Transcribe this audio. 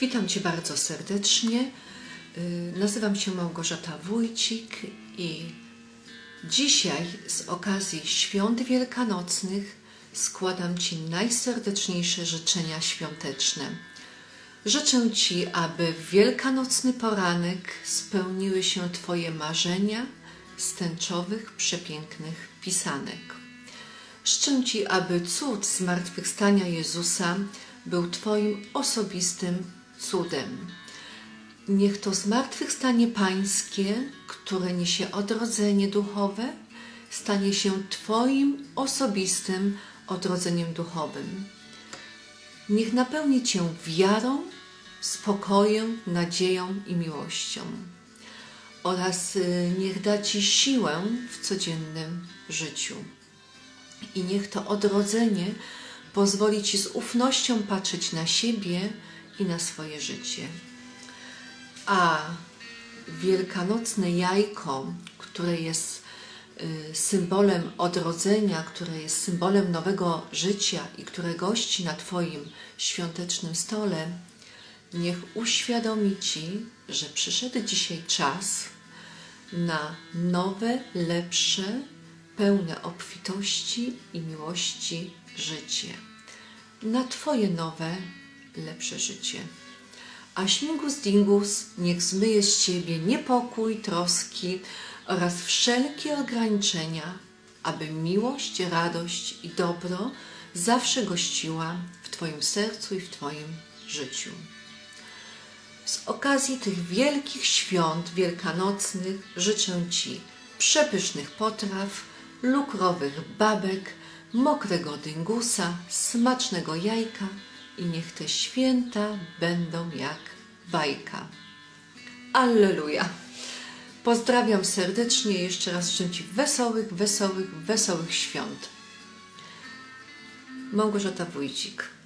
Witam Cię bardzo serdecznie. Y, Nazywam się Małgorzata Wójcik i dzisiaj z okazji Świąt Wielkanocnych składam Ci najserdeczniejsze życzenia świąteczne. Życzę Ci, aby w wielkanocny poranek spełniły się Twoje marzenia z tęczowych, przepięknych pisanek. Życzę Ci, aby cud zmartwychwstania Jezusa był Twoim osobistym cudem. Niech to zmartwychwstanie Pańskie, które niesie odrodzenie duchowe, stanie się Twoim osobistym odrodzeniem duchowym. Niech napełni Cię wiarą, spokojem, nadzieją i miłością oraz y, niech da Ci siłę w codziennym życiu. I niech to odrodzenie pozwoli Ci z ufnością patrzeć na siebie i na swoje życie. A wielkanocne jajko, które jest y, symbolem odrodzenia, które jest symbolem nowego życia i które gości na Twoim świątecznym stole, niech uświadomi Ci, że przyszedł dzisiaj czas na nowe, lepsze, pełne obfitości i miłości życie. Na Twoje nowe, lepsze życie. A śmigus dingus niech zmyje z Ciebie niepokój, troski oraz wszelkie ograniczenia, aby miłość, radość i dobro zawsze gościła w Twoim sercu i w Twoim życiu. Z okazji tych wielkich świąt wielkanocnych życzę Ci przepysznych potraw, lukrowych babek, mokrego dyngusa, smacznego jajka i niech te święta będą jak bajka. Alleluja! Pozdrawiam serdecznie jeszcze raz życzę Ci wesołych, wesołych, wesołych świąt. Małgorzata Wójcik.